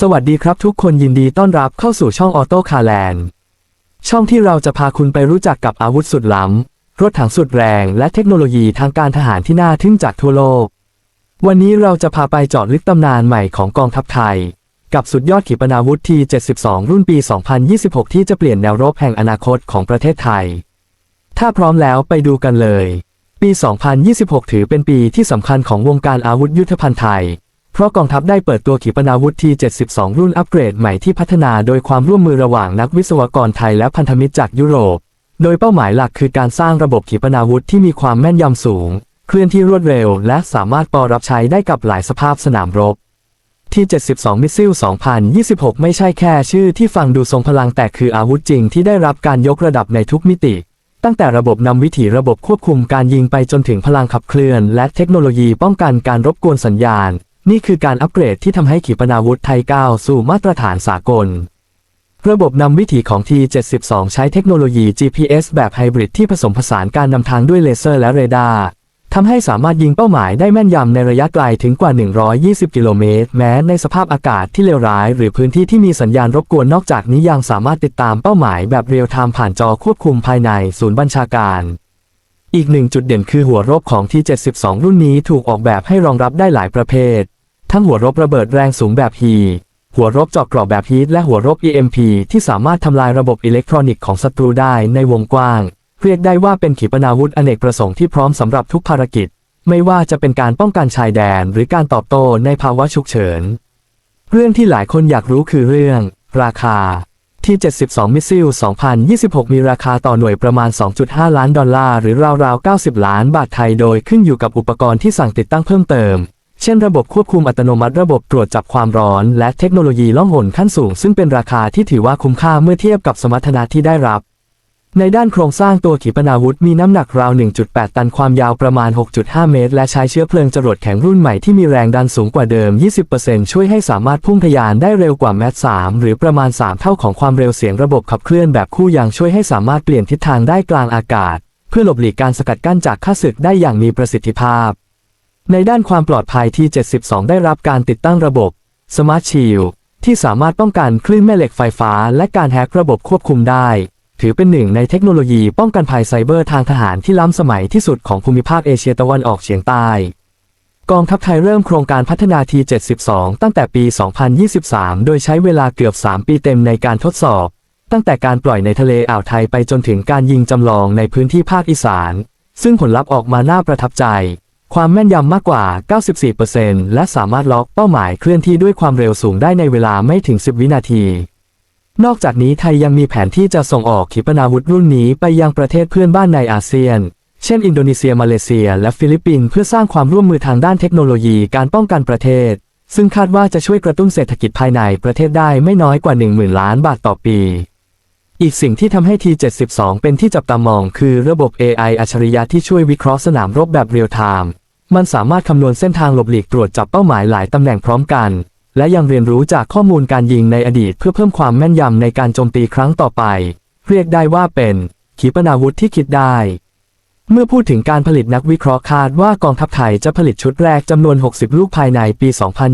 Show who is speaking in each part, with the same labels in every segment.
Speaker 1: สวัสดีครับทุกคนยินดีต้อนรับเข้าสู่ช่องออโต้คาแลนด์ช่องที่เราจะพาคุณไปรู้จักกับอาวุธสุดล้ำ รถถังสุดแรงและเทคโนโลยีทางการทหารที่น่าทึ่งจากทั่วโลก วันนี้เราจะพาไปเจาะลึกตำนานใหม่ของกองทัพไทย กับสุดยอดขีปนาวุธที72 รุ่นปี 2026 ที่จะเปลี่ยนแนวรบแห่งอนาคตของประเทศไทย ถ้าพร้อมแล้วไปดูกันเลย ปี 2026 ถือเป็นปีที่สำคัญของวงการอาวุธยุทธภัณฑ์ไทย เพราะกองทัพได้เปิดตัวขีปนาวุธที่72 รุ่นอัปเกรดใหม่ที่พัฒนาโดยความร่วมมือระหว่างนักวิศวกรไทยและพันธมิตรจากยุโรป โดยเป้าหมายหลักคือการสร้างระบบขีปนาวุธที่มีความแม่นยำสูง เคลื่อนที่รวดเร็ว และสามารถปอรับใช้ได้กับหลายสภาพสนามรบที่72 มิสซิล 2026 ไม่ใช่แค่ชื่อที่ฟังดูทรงพลังแต่คืออาวุธจริงที่ได้รับการยกระดับในทุกมิติ ตั้งแต่ระบบนำวิถีระบบควบคุมการยิงไปจนถึงพลังขับเคลื่อน และเทคโนโลยีป้องกันการรบกวนสัญญาณ นี่คือการอัปเกรดที่ทำให้ขีปนาวุธไทยก้าวสู่มาตรฐานสากล ระบบนำวิถีของ T72 ใช้เทคโนโลยี GPS แบบไฮบริดที่ผสมผสานการนำทางด้วยเลเซอร์และเรดาร์ทำให้สามารถยิงเป้าหมายได้แม่นยำในระยะไกลถึงกว่า 120 กิโลเมตร แม้ในสภาพอากาศที่เลวร้าย หรือพื้นที่ที่มีสัญญาณรบกวนนอกจากนี้ยังสามารถติดตามเป้าหมายแบบเรียลไทม์ผ่านจอควบคุมภายในศูนย์บัญชาการ อีกหนึ่งจุดเด่นคือหัวรบของ T72 รุ่นนี้ถูกออกแบบให้รองรับได้หลายประเภท ทั้งหัวรบระเบิดแรงสูงแบบฮีหัวรบเจาะกรอบแบบฮีทและหัวรบ EMP ที่สามารถทำลายระบบอิเล็กทรอนิกส์ของศัตรูได้ในวงกว้าง เรียกได้ว่าเป็นขีปนาวุธอเนกประสงค์ที่พร้อมสำหรับทุกภารกิจ ไม่ว่าจะเป็นการป้องกันชายแดน หรือการตอบโต้ในภาวะฉุกเฉิน เรื่องที่หลายคนอยากรู้คือเรื่อง ราคาที่72มิสซิล2026 มีราคาต่อหน่วยประมาณ 2.5 ล้านดอลลาร์หรือราวๆ 90 ล้านบาทไทยโดยขึ้นอยู่กับอุปกรณ์ที่สั่งติดตั้งเพิ่มเติม เช่นระบบควบคุมอัตโนมัติระบบตรวจจับความร้อน และเทคโนโลยีล่องหนขั้นสูง ซึ่งเป็นราคาที่ถือว่าคุ้มค่าเมื่อเทียบกับสมรรถนะที่ได้รับ ในด้านโครงสร้างตัวขีปนาวุธมีน้ำหนักราว 1.8 ตันความยาวประมาณ 6.5 เมตร และใช้เชื้อเพลิงจรวดแข็งรุ่นใหม่ที่มีแรงดันสูงกว่าเดิม 20%ช่วยให้สามารถพุ่งทะยานได้เร็วกว่าแมท3หรือประมาณ 3 เท่าของความเร็วเสียงระบบขับเคลื่อนแบบคู่ยังช่วยให้สามารถเปลี่ยนทิศทางได้กลางอากาศ เพื่อหลบหลีกการสกัดกั้นจากข้าศึกได้อย่างมีประสิทธิภาพ ในด้านความปลอดภัยที่ 72 ได้รับการติดตั้งระบบ Smart Shield ที่สามารถป้องกันคลื่นแม่เหล็กไฟฟ้า และการแฮกระบบควบคุมได้ ถือเป็นหนึ่งในเทคโนโลยีป้องกันภัยไซเบอร์ทางทหารที่ล้ำสมัยที่สุดของภูมิภาคเอเชียตะวันออกเฉียงใต้ กองทัพไทยเริ่มโครงการพัฒนา T72 ตั้งแต่ปี 2023 โดยใช้เวลาเกือบ 3 ปีเต็มในการทดสอบ ตั้งแต่การปล่อยในทะเลอ่าวไทยไปจนถึงการยิงจำลองในพื้นที่ภาคอีสาน ซึ่งผลลัพธ์ออกมาน่าประทับใจ ความแม่นยำมากกว่า 94%และสามารถล็อกเป้าหมายเคลื่อนที่ด้วยความเร็วสูงได้ในเวลาไม่ถึง 10 วินาที นอกจากนี้ไทยยังมีแผนที่จะส่งออกขีปนาวุธรุ่นนี้ไปยังประเทศเพื่อนบ้านในอาเซียน เช่น อินโดนีเซีย มาเลเซีย และฟิลิปปินส์เพื่อสร้างความร่วมมือทางด้านเทคโนโลยีการป้องกันประเทศ ซึ่งคาดว่าจะช่วยกระตุ้นเศรษฐกิจภายในประเทศได้ไม่น้อยกว่า 10,000 ล้านบาทต่อปี อีกสิ่งที่ทำให้ T72 เป็นที่จับตามองคือระบบ AI อัจฉริยะที่ช่วยวิเคราะห์สนามรบแบบเรียลไทม์ มันสามารถคำนวณเส้นทางหลบหลีกตรวจจับเป้าหมายหลายตำแหน่งพร้อมกัน และยังเรียนรู้จากข้อมูลการยิงในอดีตเพื่อเพิ่มความแม่นยำในการโจมตีครั้งต่อไป เรียกได้ว่าเป็นขีปนาวุธที่คิดได้ เมื่อพูดถึงการผลิตนักวิเคราะห์คาดว่ากองทัพไทยจะผลิตชุดแรกจำนวน 60 ลูกภายในปี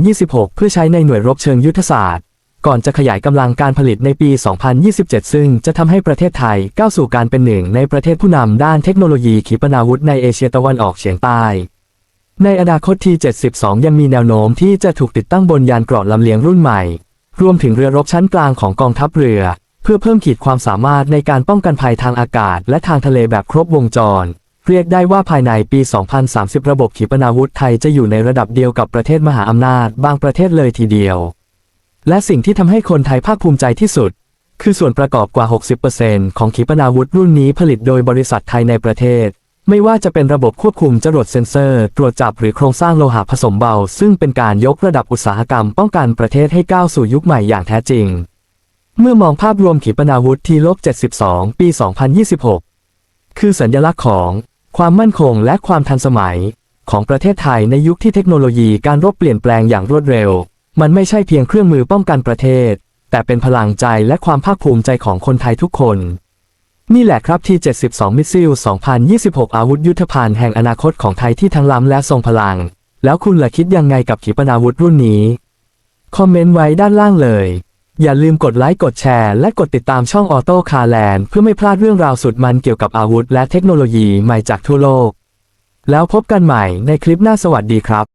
Speaker 1: 2026 เพื่อใช้ในหน่วยรบเชิงยุทธศาสตร์ ก่อนจะขยายกำลังการผลิตในปี 2027 ซึ่งจะทำให้ประเทศไทยก้าวสู่การเป็นหนึ่งในประเทศผู้นำด้านเทคโนโลยีขีปนาวุธในเอเชียตะวันออกเฉียงใต้ในอนาคตที72 ยังมีแนวโน้มที่จะถูกติดตั้งบนยานเกราะลำเลียงรุ่นใหม่ รวมถึงเรือรบชั้นกลางของกองทัพเรือ เพื่อเพิ่มขีดความสามารถในการป้องกันภัยทางอากาศ และทางทะเลแบบครบวงจร เรียกได้ว่าภายในปี 2030 ระบบขีปนาวุธไทยจะอยู่ในระดับเดียวกับประเทศมหาอำนาจ บางประเทศเลยทีเดียว และสิ่งที่ทำให้คนไทยภาคภูมิใจที่สุด คือส่วนประกอบกว่า 60%ของขีปนาวุธรุ่นนี้ผลิตโดยบริษัทไทยในประเทศ ไม่ว่าจะเป็นระบบควบคุมจรวดเซ็นเซอร์ ตรวจจับหรือโครงสร้างโลหะผสมเบา ซึ่งเป็นการยกระดับอุตสาหกรรมป้องกันประเทศให้ก้าวสู่ยุคใหม่อย่างแท้จริง เมื่อมองภาพรวมขีปนาวุธทีลบ72 ปี 2026 คือสัญลักษณ์ของความมั่นคงและความทันสมัยของประเทศไทยในยุคที่เทคโนโลยีการรบเปลี่ยนแปลงอย่างรวดเร็ว มันไม่ใช่เพียงเครื่องมือป้องกันประเทศ แต่เป็นพลังใจและความภาคภูมิใจของคนไทยทุกคน นี่แหละครับที่ 72 มิสซิล 2026 อาวุธยุทธภัณฑ์แห่งอนาคตของไทยที่ทั้งล้ำและทรงพลัง แล้วคุณล่ะคิดยังไงกับขีปนาวุธรุ่นนี้ คอมเมนต์ไว้ด้านล่างเลย อย่าลืมกดไลค์กดแชร์และกดติดตามช่องออโต้คาแลนเพื่อไม่พลาดเรื่องราวสุดมันเกี่ยวกับอาวุธและเทคโนโลยีใหม่จากทั่วโลก แล้วพบกันใหม่ในคลิปหน้าสวัสดีครับ